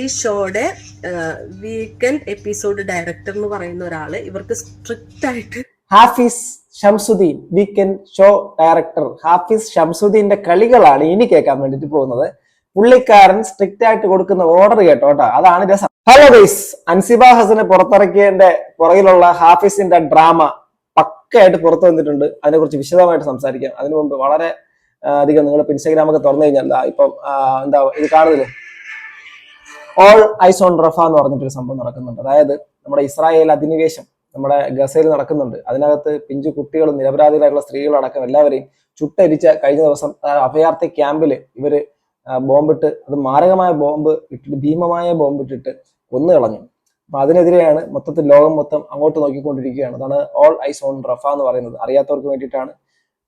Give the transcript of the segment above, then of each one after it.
ഈ ഷോയുടെ weekend episode director എന്ന് പറയുന്ന ഒരാൾ ഇവർക്ക് സ്ട്രിക്റ്റ് ആയിട്ട് Hafiz Shamsuddin weekend show director Hafiz ഷംസുദ്ദീന്റെ കളികളാണ് ഇനി കേൾക്കാൻ വേണ്ടിട്ട് പോകുന്നത്. പുള്ളിക്കാരൻ സ്ട്രിക്റ്റ് ആയിട്ട് കൊടുക്കുന്ന ഓർഡർ കേട്ടോ കേട്ടോ അതാണ് രസം. ഹലോ ഗൈസ് അൻസിബ ഹസനെ പുറത്തിറക്കിയതിന്റെ പുറകിലുള്ള ഹാഫിസിന്റെ ഡ്രാമ പക്കയായിട്ട് പുറത്തു വന്നിട്ടുണ്ട്. അതിനെക്കുറിച്ച് വിശദമായിട്ട് സംസാരിക്കാം. അതിനു മുമ്പ് വളരെ അധികം നിങ്ങൾ ഇൻസ്റ്റാഗ്രാമൊക്കെ തുറന്നു കഴിഞ്ഞാൽ ഇപ്പം എന്താ ഇത് കാണുന്നില്ലേ? ഓൾ ഐസ് ഓൺ റഫ എന്ന് പറഞ്ഞിട്ടൊരു സംഭവം നടക്കുന്നുണ്ട്. അതായത് നമ്മുടെ ഇസ്രായേൽ അധിനിവേശം നമ്മുടെ ഗസയിൽ നടക്കുന്നുണ്ട്. അതിനകത്ത് പിഞ്ചു കുട്ടികളും നിരപരാധികളായിട്ടുള്ള സ്ത്രീകളടക്കം എല്ലാവരെയും ചുട്ടരിച്ച കഴിഞ്ഞ ദിവസം അഭയാർത്ഥി ക്യാമ്പിൽ ഇവർ ബോംബിട്ട് അത് മാരകമായ ബോംബ് ഇട്ടിട്ട് ഭീമമായ ബോംബ് ഇട്ടിട്ട് കൊന്നു കളഞ്ഞു അപ്പൊ അതിനെതിരെയാണ് മൊത്തത്തിൽ ലോകം മൊത്തം അങ്ങോട്ട് നോക്കിക്കൊണ്ടിരിക്കുകയാണ്. അതാണ് ഓൾ ഐസ് ഓൺ റഫ എന്ന് പറയുന്നത്. അറിയാത്തവർക്ക് വേണ്ടിയിട്ടാണ്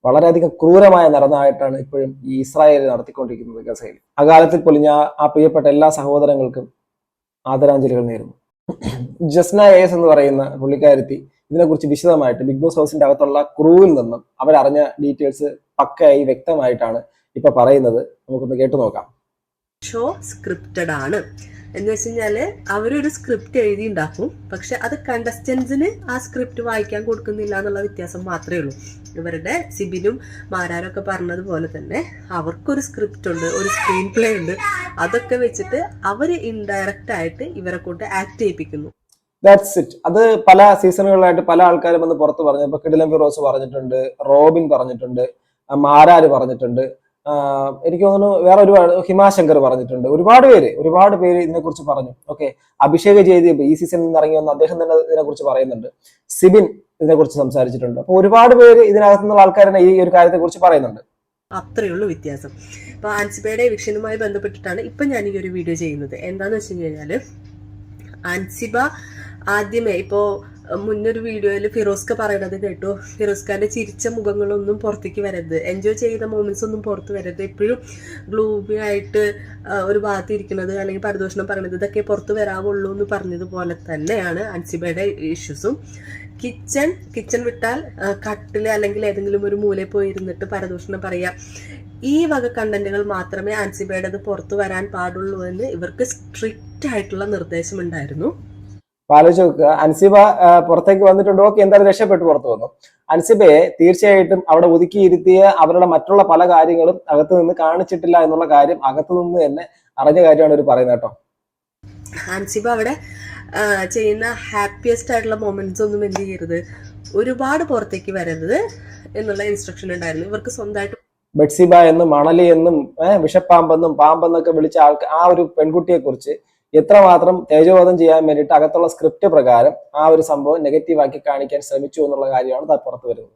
വളരെയധികം ക്രൂരമായ നടന്നായിട്ടാണ് ഇപ്പോഴും ഈ ഇസ്രായേൽ നടത്തിക്കൊണ്ടിരിക്കുന്നത് ഗസയിൽ. അകാലത്തിൽ പൊലിഞ്ഞ ആ- പ്രിയപ്പെട്ട എല്ലാ സഹോദരങ്ങൾക്കും ആദരാഞ്ജലികൾ നേരുന്നു. ജസ്ന എസ് എന്ന് പറയുന്ന പുള്ളിക്കാരത്തി ഇതിനെക്കുറിച്ച് വിശദമായിട്ട് ബിഗ് ബോസ് ഹൗസിന്റെ അകത്തുള്ള ക്രൂവിൽ നിന്നും അവരറിഞ്ഞ ഡീറ്റെയിൽസ് പക്കയായി വ്യക്തമായിട്ടാണ് ഇപ്പൊ പറയുന്നത്. നമുക്കൊന്ന് കേട്ടു നോക്കാം. ഷോ സ്ക്രിപ്റ്റഡ് ആണ്. എന്ന് വെച്ച് കഴിഞ്ഞാൽ അവരൊരു സ്ക്രിപ്റ്റ് എഴുതി ഉണ്ടാക്കും പക്ഷെ അത് കണ്ടസ്റ്റൻസിന് ആ സ്ക്രിപ്റ്റ് വായിക്കാൻ കൊടുക്കുന്നില്ല എന്നുള്ള വ്യത്യാസം മാത്രമേ ഉള്ളൂ. ഇവരുടെ സിബിനും മാരാരും ഒക്കെ പറഞ്ഞതുപോലെ തന്നെ അവർക്കൊരു സ്ക്രിപ്റ്റ് ഉണ്ട് ഒരു സ്ക്രീൻ പ്ലേ ഉണ്ട്. അതൊക്കെ വെച്ചിട്ട് അവർ ഇൻഡയറക്റ്റ് ആയിട്ട് ഇവരെ കൊണ്ട് ആക്ട് ചെയ്യിപ്പിക്കുന്നു. ദാറ്റ്സ് ഇറ്റ് അത് പല സീസണുകളിലായിട്ട് പല ആൾക്കാരും വന്ന് പുറത്ത് പറഞ്ഞു. ഇപ്പൊ കിടിലം ഫിറോസ് പറഞ്ഞിട്ടുണ്ട് റോബിൻ പറഞ്ഞിട്ടുണ്ട് മാരാര് പറഞ്ഞിട്ടുണ്ട്. എനിക്ക് തോന്നുന്നു വേറെ ഒരുപാട് ഹിമാശങ്കർ പറഞ്ഞിട്ടുണ്ട്. ഒരുപാട് പേര് ഒരുപാട് പേര് ഇതിനെക്കുറിച്ച് പറഞ്ഞു. ഓക്കെ അഭിഷേക് ജയദീപ് ഈ സീസണിൽ നിന്ന് ഇറങ്ങി വന്ന അദ്ദേഹം തന്നെ ഇതിനെക്കുറിച്ച് പറയുന്നുണ്ട്. സിബിൻ ഇതിനെക്കുറിച്ച് സംസാരിച്ചിട്ടുണ്ട്. അപ്പൊ ഒരുപാട് പേര് ഇതിനകത്തുനിന്നുള്ള ആൾക്കാർ തന്നെ ഈ ഒരു കാര്യത്തെ കുറിച്ച് പറയുന്നുണ്ട്. അത്രയുള്ളൂ വ്യത്യാസം. അപ്പോൾ ആൻസിബയുടെ വിഷനുമായി ബന്ധപ്പെട്ടിട്ടാണ് ഇപ്പൊ ഞാൻ ഈ ഒരു വീഡിയോ ചെയ്യുന്നത്. എന്താന്ന് വെച്ച് കഴിഞ്ഞാൽ ആൻസിബ ആദ്യമേ ഇപ്പോ മുന്നൊരു വീഡിയോയിൽ ഫിറോസ്ക പറയണത് കേട്ടു. ഫിറോസ്ഖാന്റെ ചിരിച്ച മുഖങ്ങളൊന്നും പുറത്തേക്ക് വരരുത്. എൻജോയ് ചെയ്ത മൂമെന്റ്സ് ഒന്നും പുറത്ത് വരരുത്. എപ്പോഴും ഗ്ലൂമി ആയിട്ട് ഒരു ഭാഗത്ത് ഇരിക്കുന്നത് അല്ലെങ്കിൽ പരിദോഷണം പറയണത് ഇതൊക്കെ പുറത്ത് വരാവുള്ളൂ എന്ന് പറഞ്ഞതുപോലെ തന്നെയാണ് അൻസിബയുടെ ഇഷ്യൂസും കിച്ചൺ കിച്ചൺ വിട്ടാൽ കട്ടിൽ അല്ലെങ്കിൽ ഏതെങ്കിലും ഒരു മൂലയിൽ പോയി ഇരുന്നിട്ട് പരദൂഷണം പറയുക. ഈ വക കണ്ടന്റുകൾ മാത്രമേ അൻസിബയുടേത് പുറത്തു വരാൻ പാടുള്ളൂ എന്ന് ഇവർക്ക് സ്ട്രിക്റ്റ് ആയിട്ടുള്ള നിർദ്ദേശമുണ്ടായിരുന്നു. അപ്പൊ ആലോചിച്ച് നോക്കുക അൻസിബ പുറത്തേക്ക് വന്നിട്ടുണ്ട്? ഓക്കെ എന്തായാലും രക്ഷപ്പെട്ടു പുറത്തു വന്നു. അൻസിബയെ തീർച്ചയായിട്ടും അവിടെ ഒതുക്കിയിരുത്തിയ അവരുടെ മറ്റുള്ള പല കാര്യങ്ങളും അകത്ത് നിന്ന് കാണിച്ചിട്ടില്ല എന്നുള്ള കാര്യം അകത്ത് നിന്ന് തന്നെ അറിഞ്ഞ കാര്യമാണ് ഇവർ പറയുന്നത് കേട്ടോ. അൻസിബ അവിടെ ചെയ്യുന്ന ഹാപ്പിയസ്റ്റ് ആയിട്ടുള്ള മൊമെന്റ്സ് ഒന്നും എന്ത് ചെയ്യരുത്. ഒരുപാട് പുറത്തേക്ക് വരരുത് എന്നുള്ള ഇൻസ്ട്രക്ഷൻ ഉണ്ടായിരുന്നു. ഇവർക്ക് സ്വന്തമായിട്ട് ബെഡ്സിബ എന്നും മണലി എന്നും വിഷപ്പാമ്പെന്നും പാമ്പെന്നൊക്കെ വിളിച്ച ആൾക്ക് ആ ഒരു പെൺകുട്ടിയെ കുറിച്ച് എത്രമാത്രം തേജോവധം ചെയ്യാൻ വേണ്ടിയിട്ട് അകത്തുള്ള സ്ക്രിപ്റ്റ് പ്രകാരം ആ ഒരു സംഭവം നെഗറ്റീവാക്കി കാണിക്കാൻ ശ്രമിച്ചു എന്നുള്ള കാര്യമാണ് പുറത്തു വരുന്നത്.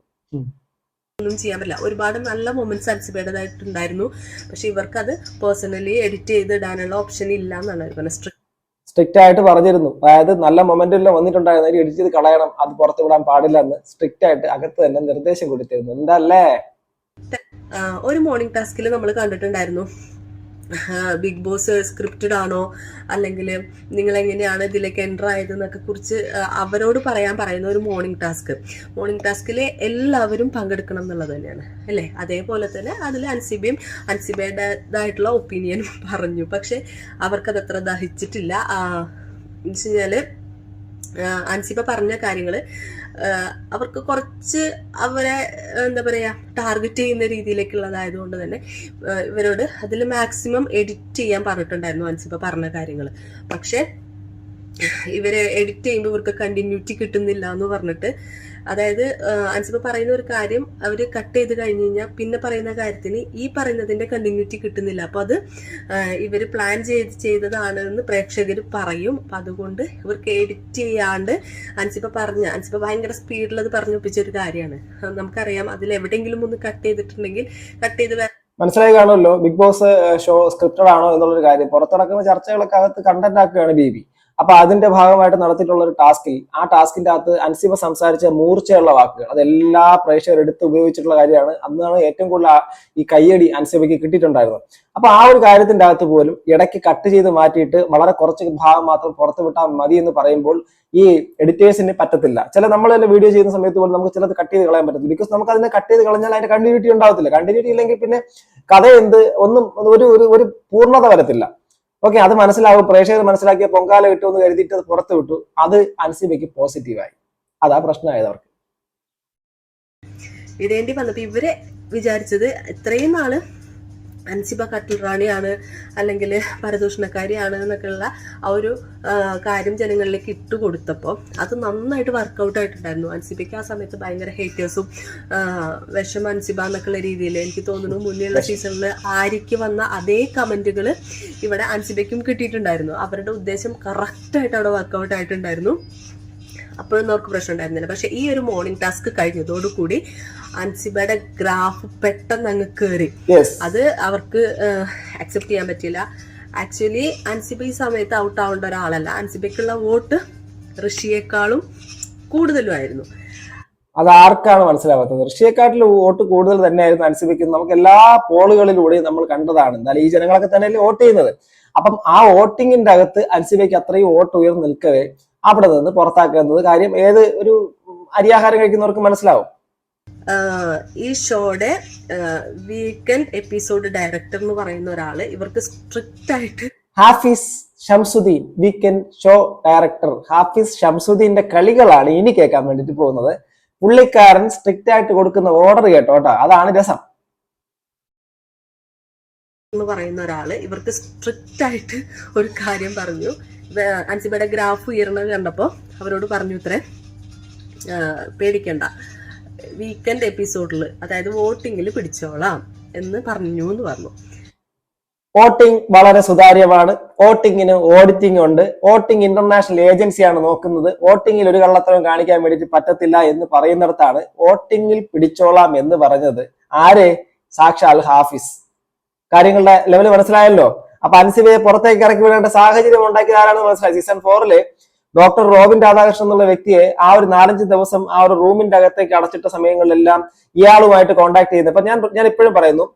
ഒന്നും ചെയ്യാൻ പറ്റില്ല. ഒരുപാട് നല്ല മൊമെന്റ്സ് അൻസിബയുടേതായിട്ടുണ്ടായിരുന്നു പക്ഷെ ഇവർക്ക് അത് പേഴ്സണലി എഡിറ്റ് ചെയ്ത് ഇടാനുള്ള ഓപ്ഷൻ ഇല്ല എന്നാണ് അവർ പറഞ്ഞത് സ്ട്രിക്ട് സ്ട്രിക്റ്റ് ആയിട്ട് പറഞ്ഞിരുന്നു. അതായത് നല്ല മൊമെന്റിൽ വന്നിട്ടുണ്ടായിരുന്നു. എഡിറ്റ് ചെയ്ത് കളയണം. അത് പുറത്തു വിടാൻ പാടില്ല എന്ന് സ്ട്രിക്റ്റ് ആയിട്ട് അകത്ത് തന്നെ നിർദ്ദേശം കൊടുത്തിരുന്നു. എന്തല്ലേ? ഒരു മോർണിംഗ് ടാസ്കിൽ നമ്മൾ കണ്ടിട്ടുണ്ടായിരുന്നു. ബിഗ് ബോസ് സ്ക്രിപ്റ്റഡ് ആണോ? അല്ലെങ്കിൽ നിങ്ങൾ എങ്ങനെയാണ് ഇതിലേക്ക് എന്റർ ആയത് എന്നൊക്കെ കുറിച്ച് അവരോട് പറയാൻ പറയുന്ന ഒരു മോർണിംഗ് ടാസ്ക് മോർണിംഗ് ടാസ്കിൽ എല്ലാവരും പങ്കെടുക്കണം എന്നുള്ളത് തന്നെയാണ്. അല്ലേ? അതേപോലെ തന്നെ അതിൽ അൻസിബിയും അൻസിബയുടേതായിട്ടുള്ള ഒപ്പീനിയനും പറഞ്ഞു. പക്ഷെ അവർക്കത് അത്ര ദഹിച്ചിട്ടില്ല. എന്ന് വെച്ച് കഴിഞ്ഞാൽ അൻസിബ പറഞ്ഞ കാര്യങ്ങൾ അവർക്ക് കുറച്ച് അവരെ എന്താ പറയുക ടാർഗറ്റ് ചെയ്യുന്ന രീതിയിലേക്കുള്ളതായത് കൊണ്ട് തന്നെ ഇവരോട് അതിൽ മാക്സിമം എഡിറ്റ് ചെയ്യാൻ പറഞ്ഞിട്ടുണ്ടായിരുന്നു അൻസിബ പറഞ്ഞ കാര്യങ്ങൾ പക്ഷെ ഇവരെ എഡിറ്റ് ചെയ്യുമ്പോൾ ഇവർക്ക് കണ്ടിന്യൂറ്റി കിട്ടുന്നില്ല എന്ന് പറഞ്ഞിട്ട് അതായത് അൻസിബ പറയുന്ന ഒരു കാര്യം അവർ കട്ട് ചെയ്ത് കഴിഞ്ഞ് കഴിഞ്ഞാൽ പിന്നെ പറയുന്ന കാര്യത്തിന് ഈ പറയുന്നതിന്റെ കണ്ടിന്യൂറ്റി കിട്ടുന്നില്ല. അപ്പോൾ അത് ഇവർ പ്ലാൻ ചെയ്ത് ചെയ്തതാണ് എന്ന് പ്രേക്ഷകർ പറയും. അപ്പം അതുകൊണ്ട് ഇവർക്ക് എഡിറ്റ് ചെയ്യാണ്ട് അൻസിബ പറഞ്ഞ അൻസിബ ഭയങ്കര സ്പീഡിൽ അത് പറഞ്ഞൊപ്പിച്ച ഒരു കാര്യമാണ്. നമുക്കറിയാം അതിൽ എവിടെയെങ്കിലും ഒന്ന് കട്ട് ചെയ്തിട്ടുണ്ടെങ്കിൽ കട്ട് ചെയ്ത് മനസ്സിലായി കാണുമല്ലോ ബിഗ് ബോസ് ഷോ സ്ക്രിപ്റ്റഡ് ആണോ എന്നുള്ളൊരു കാര്യം. പുറത്തിറക്കുന്ന ചർച്ചകളൊക്കെ അകത്ത് കണ്ടന്റ് ആക്കുകയാണ് ബേബി അപ്പൊ അതിന്റെ ഭാഗമായിട്ട് നടത്തിയിട്ടുള്ള ഒരു ടാസ്കിൽ ആ ടാസ്കിന്റെ അകത്ത് അൻസിബ സംസാരിച്ച മൂർച്ചയുള്ള വാക്കുകൾ അതെല്ലാ പ്രേക്ഷകർ എടുത്ത് ഉപയോഗിച്ചിട്ടുള്ള കാര്യമാണ്. അന്നാണ് ഏറ്റവും കൂടുതൽ ഈ കയ്യടി അൻസിബയ്ക്ക് കിട്ടിയിട്ടുണ്ടായിരുന്നത്. അപ്പൊ ആ ഒരു കാര്യത്തിന്റെ അകത്ത് പോലും ഇടയ്ക്ക് കട്ട് ചെയ്ത് മാറ്റിയിട്ട് വളരെ കുറച്ച് ഭാഗം മാത്രം പുറത്തു വിട്ടാൽ മതി എന്ന് പറയുമ്പോൾ ഈ എഡിറ്റേഴ്സിന് പറ്റത്തില്ല. ചില നമ്മൾ തന്നെ വീഡിയോ ചെയ്യുന്ന സമയത്ത് പോലും നമുക്ക് ചിലത് കട്ട് ചെയ്ത് കളയാൻ പറ്റത്തില്ല. ബിക്കോസ് നമുക്ക് അതിനെ കട്ട് ചെയ്ത് കളഞ്ഞാൽ അതിന്റെ കണ്ടിന്യൂറ്റി ഉണ്ടാവത്തില്ല. കണ്ടിന്യൂറ്റി ഇല്ലെങ്കിൽ പിന്നെ കഥ എന്ത് ഒന്നും ഒരു ഒരു പൂർണത വരത്തില്ല. ഓക്കെ അത് മനസ്സിലാവും. പ്രേക്ഷകർ മനസ്സിലാക്കിയ പൊങ്കാല കിട്ടുമെന്ന് കരുതിയിട്ട് അത് പുറത്തു വിട്ടു. അത് അൻസിബയ്ക്ക് പോസിറ്റീവായി അതാ പ്രശ്നമായത് അവർക്ക് ഇടേണ്ടി വന്നപ്പോ ഇവരെ വിചാരിച്ചത് ഇത്രയും നാൾ അൻസിബ കട്ടിൽ റാണിയാണ് അല്ലെങ്കിൽ പരദൂഷണക്കാരിയാണ് എന്നൊക്കെയുള്ള ആ ഒരു കാര്യം ജനങ്ങളിലേക്ക് ഇട്ട് കൊടുത്തപ്പോൾ അത് നന്നായിട്ട് വർക്കൗട്ട് ആയിട്ടുണ്ടായിരുന്നു. അൻസിബയ്ക്ക് ആ സമയത്ത് ഭയങ്കര ഹേറ്റേഴ്സും വിഷം അൻസിബ എന്നൊക്കെയുള്ള രീതിയിൽ എനിക്ക് തോന്നുന്നു മുന്നേയുള്ള സീസണിൽ ആര്യയ്ക്ക് വന്ന അതേ കമന്റുകൾ ഇവിടെ അൻസിബയ്ക്കും കിട്ടിയിട്ടുണ്ടായിരുന്നു. അവരുടെ ഉദ്ദേശം കറക്റ്റായിട്ട് അവിടെ വർക്കൗട്ട് ആയിട്ടുണ്ടായിരുന്നു. അപ്പോഴൊന്നും അവർക്ക് പ്രശ്നം ഉണ്ടായിരുന്നില്ല. പക്ഷെ ഈ ഒരു മോർണിംഗ് ടാസ്ക് കഴിഞ്ഞതോടുകൂടി അൻസിബയുടെ ഗ്രാഫ് പെട്ടെന്ന് അങ്ങ് കയറി അത് അവർക്ക് അക്സെപ്റ്റ് ചെയ്യാൻ പറ്റില്ല ആക്ച്വലി അൻസിബ ഈ സമയത്ത് ഔട്ട് ആവേണ്ട ഒരാളല്ല. അൻസിബയ്ക്കുള്ള വോട്ട് ഋഷിയേക്കാളും കൂടുതലുമായിരുന്നു അത് ആർക്കാണ് മനസ്സിലാവാത്തത്? ഋഷിയെക്കാട്ടിൽ വോട്ട് കൂടുതൽ തന്നെയായിരുന്നു അനുസരിക്കുന്നത് നമുക്ക് എല്ലാ പോളുകളിലൂടെയും നമ്മൾ കണ്ടതാണ്. എന്നാലും ഈ ജനങ്ങളൊക്കെ തന്നെയല്ലേ വോട്ട് ചെയ്യുന്നത്. അപ്പം ആ വോട്ടിങ്ങിന്റെ അകത്ത് അൻസിബയ്ക്ക് അത്രയും വോട്ട് ഉയർന്നു നിൽക്കവേ അവിടെ നിന്ന് പുറത്താക്കുന്നത് കാര്യം ഏത് ഒരു അരിയാഹാരം കഴിക്കുന്നവർക്ക് മനസ്സിലാവും. ഈ ഷോയുടെ വീക്കെൻഡ് എപ്പിസോഡ് ഡയറക്ടർ എന്ന് പറയുന്ന ഒരാൾ ഇവർക്ക് സ്ട്രിക്റ്റ് ആയിട്ട് Hafiz Shamsuddin weekend show director Hafiz ഷംസുദ്ദീന്റെ കളികളാണ് ഇനി കേൾക്കാൻ വേണ്ടിട്ട് പോകുന്നത്. പുള്ളിക്കാരൻ സ്ട്രിക്റ്റ് ആയിട്ട് കൊടുക്കുന്ന ഓർഡർ കേട്ടോ കേട്ടോ. അതാണ് രസം. എന്ന് പറയുന്ന ഒരാൾ ഇവർക്ക് സ്ട്രിക്റ്റ് ആയിട്ട് ഒരു കാര്യം പറഞ്ഞു. അൻസിബയുടെ ഗ്രാഫ് ഉയർന്നത് കണ്ടപ്പോൾ അവരോട് പറഞ്ഞു ഇത്രേ പേടിക്കണ്ട. വീക്കെൻഡ് എപ്പിസോഡിൽ അതായത് വോട്ടിങ്ങിൽ പിടിച്ചോളാം എന്ന് പറഞ്ഞു എന്ന് പറഞ്ഞു. വോട്ടിംഗ് വളരെ സുതാര്യമാണ്. വോട്ടിങ്ങിന് ഓഡിറ്റിംഗ് ഉണ്ട്. വോട്ടിംഗ് ഇന്റർനാഷണൽ ഏജൻസിയാണ് നോക്കുന്നത്. വോട്ടിങ്ങിൽ ഒരു കള്ളത്തരം കാണിക്കാൻ വേണ്ടിയിട്ട് പറ്റത്തില്ല എന്ന് പറയുന്നിടത്താണ് വോട്ടിങ്ങിൽ പിടിച്ചോളാം എന്ന് പറഞ്ഞത്. ആരെ? സാക്ഷാൽ ഹാഫിസ്. കാര്യങ്ങളുടെ ലെവൽ മനസ്സിലായല്ലോ? അപ്പൊ അൻസിബയെ പുറത്തേക്ക് ഇറക്കി വിടേണ്ട സാഹചര്യം ഉണ്ടാക്കിയത് ആരാണെന്ന് മനസ്സിലായി. സീസൺ ഫോറിൽ ഡോക്ടർ റോബിൻ രാധാകൃഷ്ണൻ എന്നുള്ള വ്യക്തിയെ ആ ഒരു നാലഞ്ച് ദിവസം ആ ഒരു റൂമിന്റെ അകത്തേക്ക് അടച്ചിട്ട സമയങ്ങളിലെല്ലാം ഇയാളുമായിട്ട് കോൺടാക്ട് ചെയ്യുന്നത് അപ്പൊ ഞാൻ ഞാൻ ഇപ്പോഴും പറയുന്നു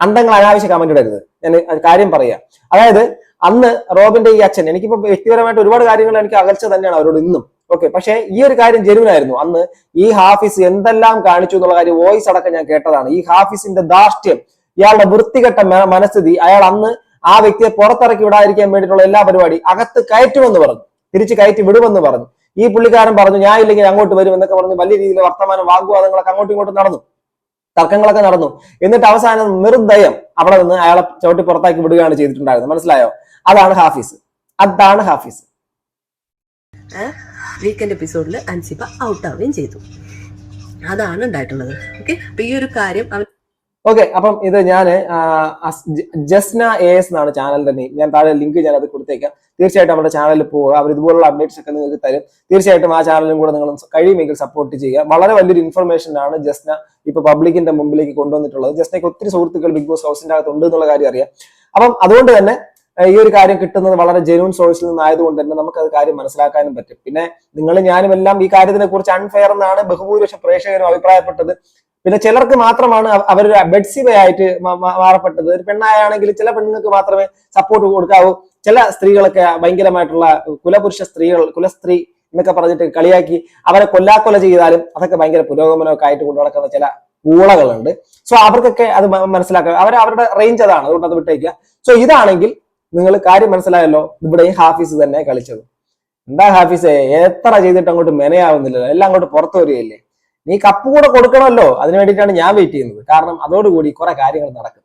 അന്തങ്ങൾ അനാവശ്യ കമന്റ് ഇടരുത്. ഞാൻ കാര്യം പറയാം. അതായത് അന്ന് റോബിന്റെ ഈ അച്ഛൻ എനിക്കിപ്പോ വ്യക്തിപരമായിട്ട് ഒരുപാട് കാര്യങ്ങൾ എനിക്ക് അകൽച്ച തന്നെയാണ് അവരോട് ഇന്നും. ഓക്കെ പക്ഷേ ഈ ഒരു കാര്യം ജെനുവിനായിരുന്നു അന്ന് ഈ ഹാഫിസ് എന്തെല്ലാം കാണിച്ചു എന്നുള്ള കാര്യം വോയിസ് അടക്കം ഞാൻ കേട്ടതാണ്. ഈ ഹാഫിസിന്റെ ധാർഷ്ട്യം ഇയാളുടെ വൃത്തികെട്ട മനസ്ഥിതി അയാൾ അന്ന് ആ വ്യക്തിയെ പുറത്തിറക്കി വിടാതിരിക്കാൻ വേണ്ടിയിട്ടുള്ള എല്ലാ പരിപാടി അകത്ത് കയറ്റുമെന്ന് പറഞ്ഞു. തിരിച്ച് കയറ്റി വിടുമെന്ന് പറഞ്ഞു. ഈ പുള്ളിക്കാരൻ പറഞ്ഞു ഞാൻ ഇല്ലെങ്കിൽ അങ്ങോട്ട് വരും എന്നൊക്കെ പറഞ്ഞു വലിയ രീതിയിൽ വർത്തമാനം വാഗ്വാദങ്ങളൊക്കെ അങ്ങോട്ടും ഇങ്ങോട്ടും നടന്നു. തർക്കങ്ങളൊക്കെ നടന്നു. എന്നിട്ട് അവസാനം നിർദ്ദയം അവിടെ നിന്ന് അയാളെ ചവിട്ടി പുറത്താക്കി വിടുകയാണ് ചെയ്തിട്ടുണ്ടായിരുന്നത്. മനസ്സിലായോ? അതാണ് ഹാഫീസ്. അതാണ് ഹാഫീസ്. വീക്കെൻഡ് എപ്പിസോഡിൽ അൻസിബ ഔട്ട് ആവുകയും ചെയ്തു. അതാണ് ഉണ്ടായിട്ടുള്ളത്. ഓക്കെ അപ്പൊ ഈ ഒരു കാര്യം അവൻ ഓക്കെ അപ്പം ഇത് ഞാൻ ജസ്ന എ എസ് എന്നാണ് ചാനലിന്റെ നെയിം ഞാൻ താഴെ ലിങ്ക് ഞാൻ അത് കൊടുത്തേക്കാം. തീർച്ചയായിട്ടും നമ്മുടെ ചാനലിൽ പോവുക. അവർ ഇതുപോലുള്ള അപ്ഡേറ്റ്സ് ഒക്കെ നിങ്ങൾക്ക് തരും. തീർച്ചയായിട്ടും ആ ചാനലും കൂടെ നിങ്ങൾ കഴിയുമെങ്കിൽ സപ്പോർട്ട് ചെയ്യുക. വളരെ വലിയൊരു ഇൻഫർമേഷൻ ആണ് ജസ്ന ഇപ്പൊ പബ്ലിക്കിന്റെ മുമ്പിലേക്ക് കൊണ്ടുവന്നിട്ടുള്ളത്. ജസ്നയ്ക്ക് ഒത്തിരി സുഹൃത്തുക്കൾ ബിഗ് ബോസ് ഹൗസിന്റെ അകത്ത് ഉണ്ട് എന്നുള്ള കാര്യം അറിയാം. അപ്പം അതുകൊണ്ട് തന്നെ ഈ ഒരു കാര്യം കിട്ടുന്നത് വളരെ ജെനുവൻ സോഴ്സിൽ നിന്നായതുകൊണ്ട് തന്നെ നമുക്ക് അത് കാര്യം മനസ്സിലാക്കാനും പറ്റും. പിന്നെ നിങ്ങൾ ഞാനും എല്ലാം ഈ കാര്യത്തിനെ കുറിച്ച് അൺഫെയർ എന്നാണ് ബഹുഭൂരിപക്ഷം പ്രേക്ഷകരും അഭിപ്രായപ്പെട്ടത്. പിന്നെ ചിലർക്ക് മാത്രമാണ് അവർ ബെഡ്സിബയായിട്ട് മാറപ്പെട്ടത്. ഒരു പെണ്ണായാണെങ്കിൽ ചില പെണ്ണുങ്ങൾക്ക് മാത്രമേ സപ്പോർട്ട് കൊടുക്കാവൂ. ചില സ്ത്രീകളൊക്കെ ഭയങ്കരമായിട്ടുള്ള കുലപുരുഷ സ്ത്രീകൾ കുലസ്ത്രീ എന്നൊക്കെ പറഞ്ഞിട്ട് കളിയാക്കി അവരെ കൊല്ലാക്കൊല ചെയ്താലും അതൊക്കെ ഭയങ്കര പുരോഗമനമൊക്കെ ആയിട്ട് കൊണ്ടു നടക്കുന്ന ചില ഊളകളുണ്ട്. സോ അവർക്കൊക്കെ അത് മനസ്സിലാക്കുക അവർ അവരുടെ റേഞ്ച് അതാണ്. അതുകൊണ്ട് അത് വിട്ടേക്കുക. സോ ഇതാണെങ്കിൽ നിങ്ങൾ കാര്യം മനസ്സിലായല്ലോ. ഇവിടെ ഹാഫീസ് തന്നെ കളിച്ചത്. എന്താ ഹാഫീസ്? എത്ര ചെയ്തിട്ട് അങ്ങോട്ട് മെനയാവുന്നില്ലല്ലോ. എല്ലാം അങ്ങോട്ട് പുറത്തു വരികയല്ലേ? നീ കപ്പ് കൂടെ കൊടുക്കണമല്ലോ. അതിന് വേണ്ടിയിട്ടാണ് ഞാൻ വെയിറ്റ് ചെയ്യുന്നത്. കാരണം അതോടുകൂടി കുറെ കാര്യങ്ങൾ നടക്കും.